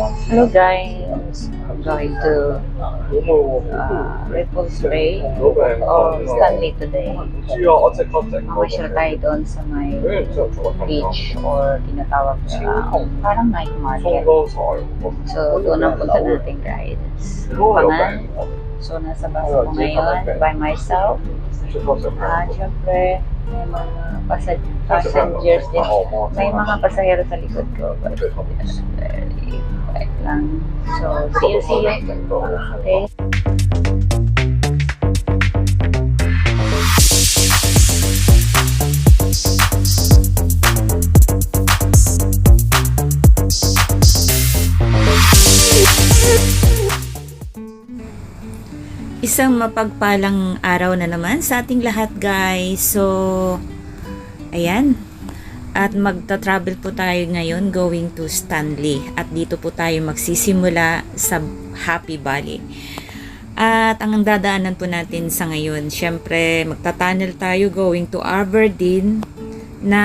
Hello guys, I'm going to uh, Ripples Bay or Stanley today. Mamasyal tayo doon sa may beach or tinatawag na parang night market. So doon ang punta natin guys. Pangan. So nasa bus ko ngayon by myself. Ah, syempre, may mga pasa- passengers din. May mga pasahero sa likod ko. But very quiet lang. So, see you, see you. Okay? Isang mapagpalang araw na naman sa ating lahat guys. So, ayan. At magta-travel po tayo ngayon going to Stanley. At dito po tayo magsisimula sa Happy Valley. At ang dadaanan po natin sa ngayon, syempre magta-tunnel tayo going to Aberdeen na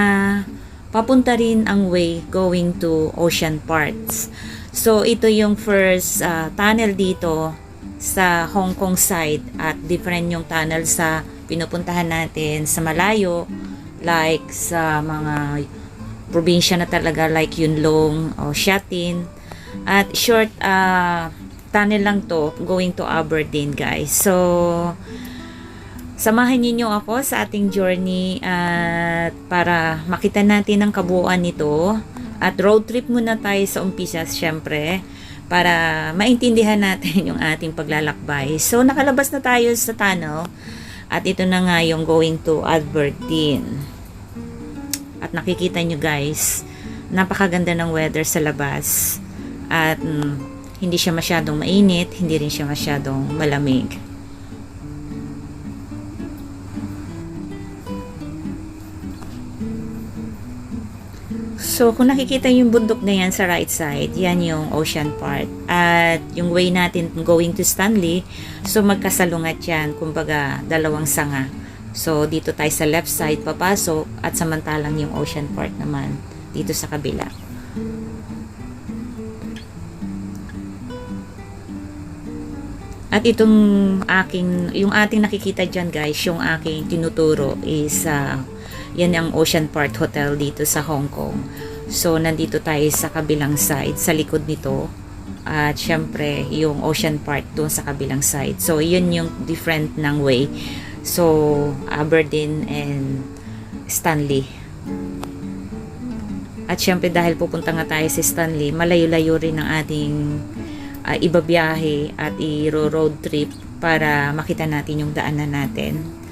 papunta rin ang way going to Ocean Parts. So ito yung first ah, tunnel dito sa Hong Kong side at different yung tunnel sa pinupuntahan natin sa malayo like sa mga probinsya na talaga like Yunlong o Shatin. At short ah, tunnel lang to going to Aberdeen guys. So samahan niyo ako sa ating journey at para makita natin ang kabuuan nito. At road trip muna tayo sa umpisa syempre para maintindihan natin yung ating paglalakbay. So, nakalabas na tayo sa tunnel at ito na nga yung going to Aberdeen. At nakikita nyo guys, napakaganda ng weather sa labas. At mm, hindi siya masyadong mainit, hindi rin siya masyadong malamig. So, kung nakikita yung bundok na yan sa right side, yan yung ocean part. At yung way natin going to Stanley, so magkasalungat yan, kumbaga dalawang sanga. So, dito tayo sa left side papasok at samantalang yung ocean part naman dito sa kabila. At itong aking, yung ating nakikita dyan guys, yung aking tinuturo is ah, yan ang Ocean Park Hotel dito sa Hong Kong. So, nandito tayo sa kabilang side, sa likod nito. At syempre, yung Ocean Park doon sa kabilang side. So, yun yung different ng way. So, Aberdeen and Stanley. At syempre, dahil pupunta nga tayo sa Stanley, malayo-layo rin ang ating uh, ibabiyahe at i-road trip para makita natin yung daanan natin.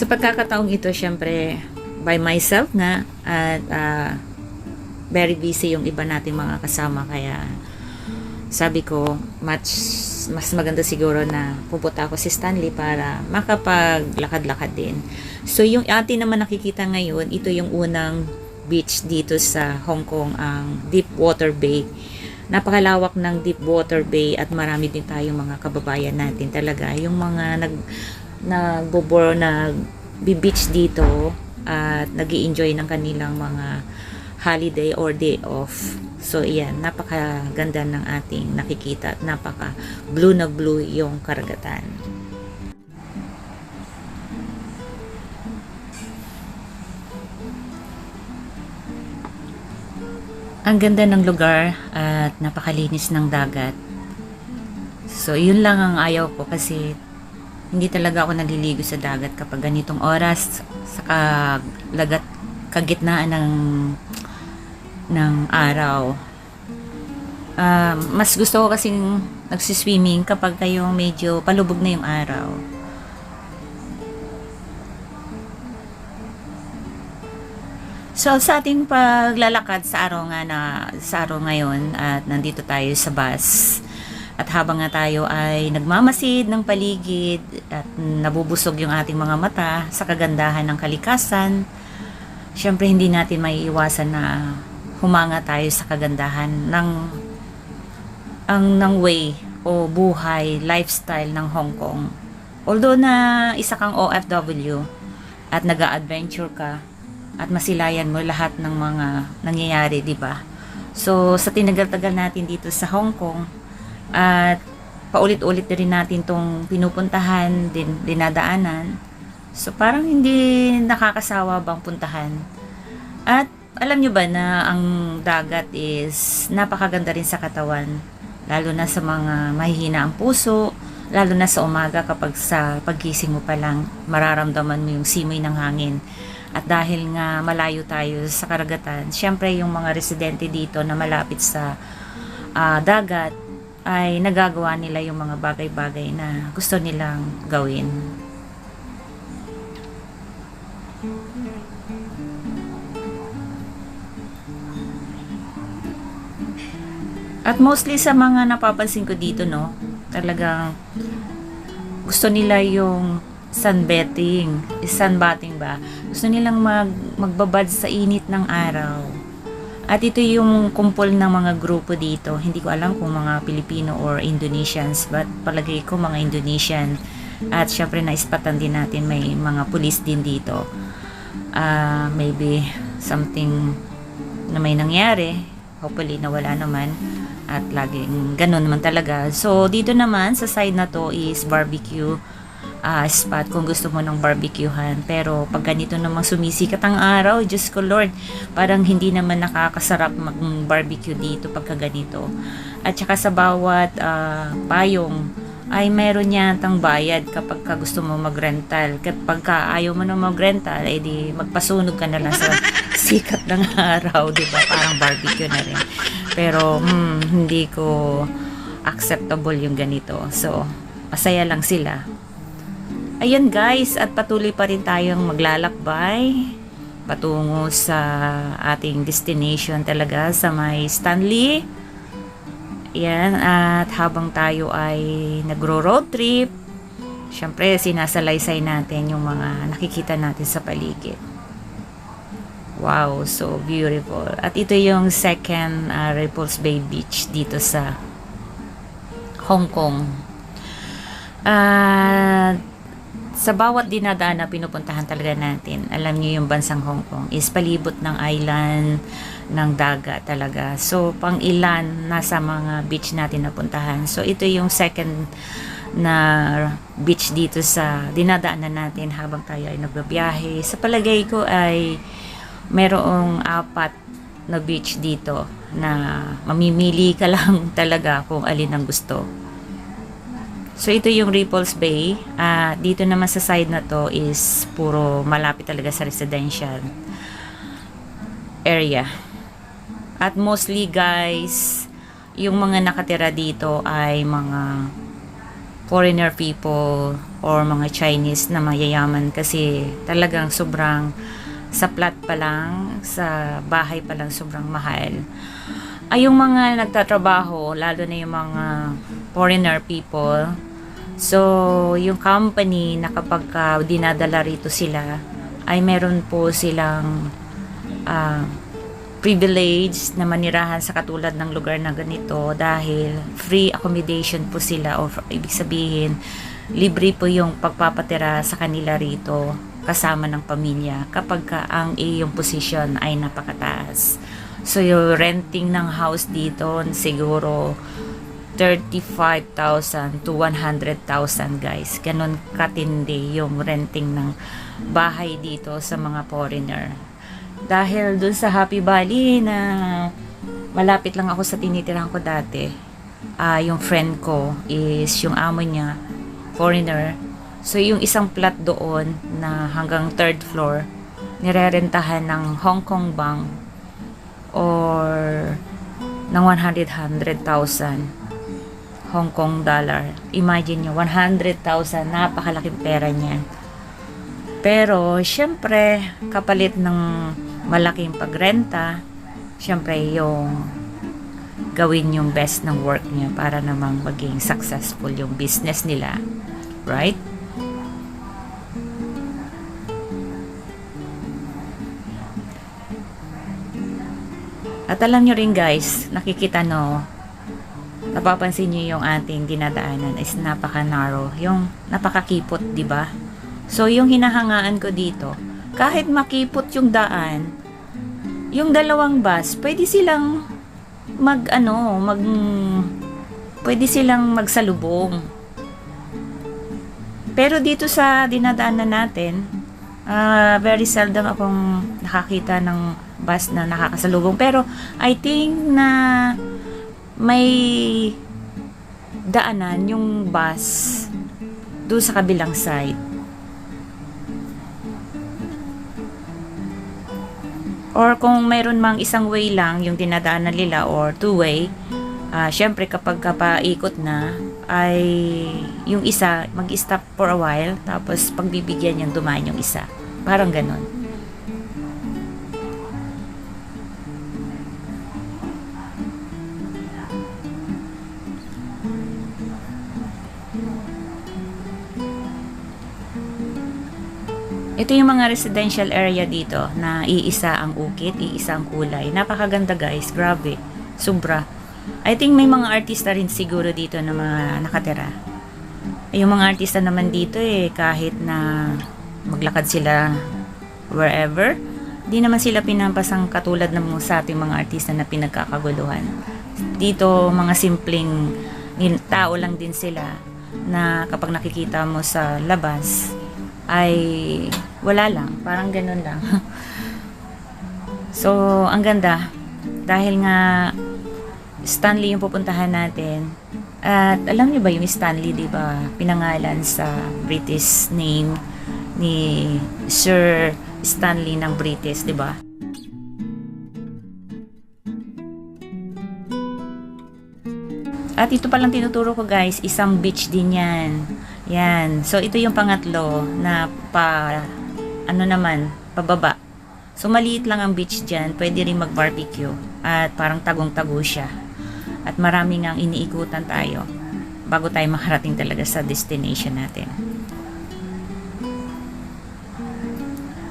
Sa pagkakataong ito, syempre, by myself nga, at ah, very busy yung iba nating mga kasama, kaya sabi ko, much, mas maganda siguro na pupunta ako si Stanley para makapaglakad-lakad din. So, yung atin naman nakikita ngayon, ito yung unang beach dito sa Hong Kong, ang Deepwater Bay. Napakalawak ng Deepwater Bay at marami din tayong mga kababayan natin talaga. Yung mga nag nagbobor nag beach dito at nag enjoy ng kanilang mga holiday or day off. So, iyan, napakaganda ng ating nakikita at napaka blue na blue yung karagatan. Ang ganda ng lugar at napakalinis ng dagat. So, yun lang ang ayaw ko kasi hindi talaga ako naliligo sa dagat kapag ganitong oras sa kalagat kagitnaan ng ng araw. Um, mas gusto ko kasing nagsiswimming kapag kayong medyo palubog na yung araw. So sa ating paglalakad sa araw nga na sa araw ngayon at nandito tayo sa bus at habang nga tayo ay nagmamasid ng paligid at nabubusog yung ating mga mata sa kagandahan ng kalikasan, syempre hindi natin maiiwasan na humanga tayo sa kagandahan ng ang ng way o buhay, lifestyle ng Hong Kong. although na isa kang OFW at nag adventure ka at masilayan mo lahat ng mga nangyayari, di ba? So, sa tinagal-tagal natin dito sa Hong Kong at paulit-ulit rin natin tong pinupuntahan, din, dinadaanan. So, parang hindi nakakasawa bang puntahan. At alam nyo ba na ang dagat is napakaganda rin sa katawan. Lalo na sa mga mahihina ang puso, lalo na sa umaga kapag sa paggising mo pa lang, mararamdaman mo yung simoy ng hangin. At dahil nga malayo tayo sa karagatan, syempre yung mga residente dito na malapit sa ah, dagat ay nagagawa nila yung mga bagay-bagay na gusto nilang gawin. At mostly sa mga napapansin ko dito, no, talagang gusto nila yung sunbathing, sunbathing ba? Gusto nilang mag, magbabad sa init ng araw. At ito yung kumpol ng mga grupo dito. Hindi ko alam kung mga Pilipino or Indonesians, but palagay ko mga Indonesian. At syempre naispatan din natin may mga pulis din dito. Ah, maybe something na may nangyari. Hopefully nawala naman. At laging ganun naman talaga. So dito naman sa side na to is barbecue ah, spot kung gusto mo ng barbecuehan. Pero pag ganito namang sumisikat ang araw, Diyos ko Lord, parang hindi naman nakakasarap mag-barbecue dito pagka ganito. At saka sa bawat ah, payong ay meron yatang bayad kapag ka gusto mo mag-rental. Kapag ka ayaw mo na mag-rental, ay di magpasunog ka na lang sa sikat ng araw, di ba? Parang barbecue na rin. Pero hmm, hindi ko acceptable yung ganito. So, masaya lang sila. Ayun guys, at patuloy pa rin tayong maglalakbay patungo sa ating destination talaga sa may Stanley. Yan, at habang tayo ay nagro-road trip, syempre sinasalaysay natin yung mga nakikita natin sa paligid. Wow, so beautiful. At ito yung second uh, Repulse Bay Beach dito sa Hong Kong. At sa bawat dinadaan na pinupuntahan talaga natin, alam niyo yung bansang Hong Kong is palibot ng island, ng dagat talaga. So, pang ilan nasa mga beach natin napuntahan. So, ito yung second na beach dito sa dinadaanan natin habang tayo ay nagbabiyahe. Sa palagay ko ay merong apat na beach dito na mamimili ka lang talaga kung alin ang gusto. So, ito yung Ripples Bay. Ah, dito naman sa side na to is puro malapit talaga sa residential area. At mostly guys, yung mga nakatira dito ay mga foreigner people or mga Chinese na mayayaman kasi talagang sobrang sa plat pa lang, sa bahay pa lang sobrang mahal. Ay yung mga nagtatrabaho, lalo na yung mga foreigner people, So, yung company na kapag ka dinadala rito sila, ay meron po silang ah, privilege na manirahan sa katulad ng lugar na ganito dahil free accommodation po sila o ibig sabihin, libre po yung pagpapatira sa kanila rito kasama ng pamilya kapag ka ang iyong position ay napakataas. So, yung renting ng house dito, siguro 35,000 to 100,000 guys. Ganon katindi yung renting ng bahay dito sa mga foreigner. Dahil dun sa Happy Valley na malapit lang ako sa tinitirahan ko dati, ah yung friend ko is yung amo niya, foreigner. So yung isang flat doon na hanggang third floor, nirerentahan ng Hong Kong Bank or ng 100,000 Hong Kong dollar. Imagine nyo, 100,000, napakalaking pera niyan. Pero, syempre, kapalit ng malaking pagrenta, syempre, yung gawin yung best ng work niya para namang maging successful yung business nila. Right? At alam nyo rin guys, nakikita no, napapansin niyo yung ating dinadaanan is napaka-narrow. Yung napakakipot, di ba? So, yung hinahangaan ko dito, kahit makipot yung daan, yung dalawang bus, pwede silang mag, ano, mag, pwede silang magsalubong. Pero dito sa dinadaanan natin, ah, very seldom akong nakakita ng bus na nakakasalubong. Pero I think na may daanan yung bus doon sa kabilang side. Or kung mayroon mang isang way lang yung dinadaanan nila or two-way, ah syempre kapag kapaikot na, ay yung isa mag-stop for a while, tapos pagbibigyan yung dumaan yung isa. Parang ganon. Ito yung mga residential area dito na iisa ang ukit, iisa ang kulay. Napakaganda guys, grabe. Sobra. I think may mga artista rin siguro dito na mga nakatira. Yung mga artista naman dito eh, kahit na maglakad sila wherever, di naman sila pinampasang katulad ng sa ating mga artista na pinagkakaguluhan. Dito, mga simpleng tao lang din sila na kapag nakikita mo sa labas, ay wala lang, parang ganun lang. so, ang ganda. Dahil nga Stanley yung pupuntahan natin. At alam niyo ba yung Stanley, 'di ba? Pinangalan sa British name ni Sir Stanley ng British, 'di ba? At ito palang tinuturo ko guys, isang beach din yan. Yan. So ito yung pangatlo na pa ano naman, pababa. So maliit lang ang beach dyan, pwede rin mag-barbecue at parang tagong-tago siya. At marami nga iniikutan tayo bago tayo makarating talaga sa destination natin.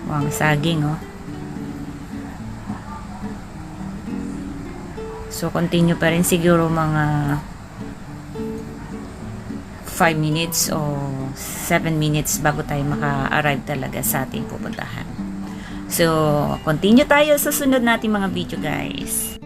Wow, saging oh. So continue pa rin siguro mga 5 minutes o 7 minutes bago tayo maka-arrive talaga sa ating pupuntahan. So, continue tayo sa sunod nating mga video guys.